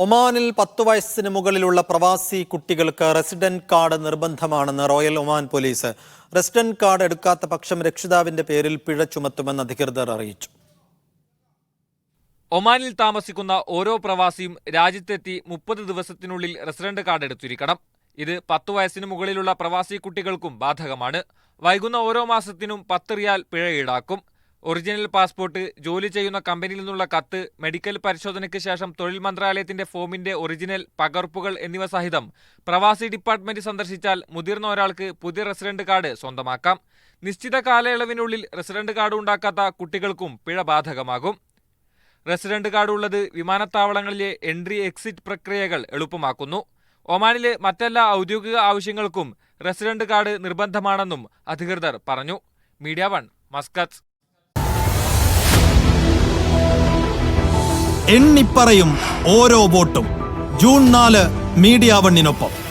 ഒമാനിൽ പത്തു വയസ്സിന് മുകളിലുള്ള പ്രവാസി കുട്ടികൾക്ക് resident card നിർബന്ധമാണെന്ന് royal Oman police. Resident card എടുക്കാത്ത പക്ഷം രക്ഷിതാവിന്റെ പേരിൽ പിഴ ചുമത്തുമെന്ന് അധികൃതർ അറിയിച്ചു. ഒമാനിൽ താമസിക്കുന്ന ഓരോ പ്രവാസിയും രാജ്യത്തെത്തി മുപ്പത് ദിവസത്തിനുള്ളിൽ റെസിഡന്റ് കാർഡ് എടുത്തിരിക്കണം. ഇത് പത്തു വയസ്സിന് മുകളിലുള്ള പ്രവാസി കുട്ടികൾക്കും ബാധകമാണ്. വൈകുന്ന ഓരോ മാസത്തിനും പത്ത് റിയാൽ പിഴ ഈടാക്കും. ഒറിജിനൽ പാസ്പോർട്ട് ജോലി ചെയ്യുന്ന കമ്പനിയിൽ നിന്നുള്ള കത്ത് മെഡിക്കൽ പരിശോധനയ്ക്ക് ശേഷം തൊഴിൽ മന്ത്രാലയത്തിന്റെ ഫോമിന്റെ ഒറിജിനൽ പകർപ്പുകൾ എന്നിവ സഹിതം പ്രവാസി ഡിപ്പാർട്ട്മെന്റ് സന്ദർശിച്ചാൽ മുതിർന്ന ഒരാൾക്ക് പുതിയ റെസിഡന്റ് കാർഡ് സ്വന്തമാക്കാം. നിശ്ചിത കാലയളവിനുള്ളിൽ റെസിഡന്റ് കാർഡ് ഉണ്ടാക്കാത്ത കുട്ടികൾക്കും പിഴ ബാധകമാകും. റെസിഡന്റ് കാർഡ് ഉള്ളത് വിമാനത്താവളങ്ങളിലെ എൻട്രി എക്സിറ്റ് പ്രക്രിയകൾ എളുപ്പമാക്കുന്നു. ഒമാനിലെ മറ്റെല്ലാ ഔദ്യോഗിക ആവശ്യങ്ങൾക്കും റെസിഡന്റ് കാർഡ് നിർബന്ധമാണെന്നും അധികൃതർ പറഞ്ഞു. Media one Muscat. എണ്ണിപ്പറയും ഓരോ വോട്ടും. ജൂൺ നാല് മീഡിയ വണ്ണിനൊപ്പം.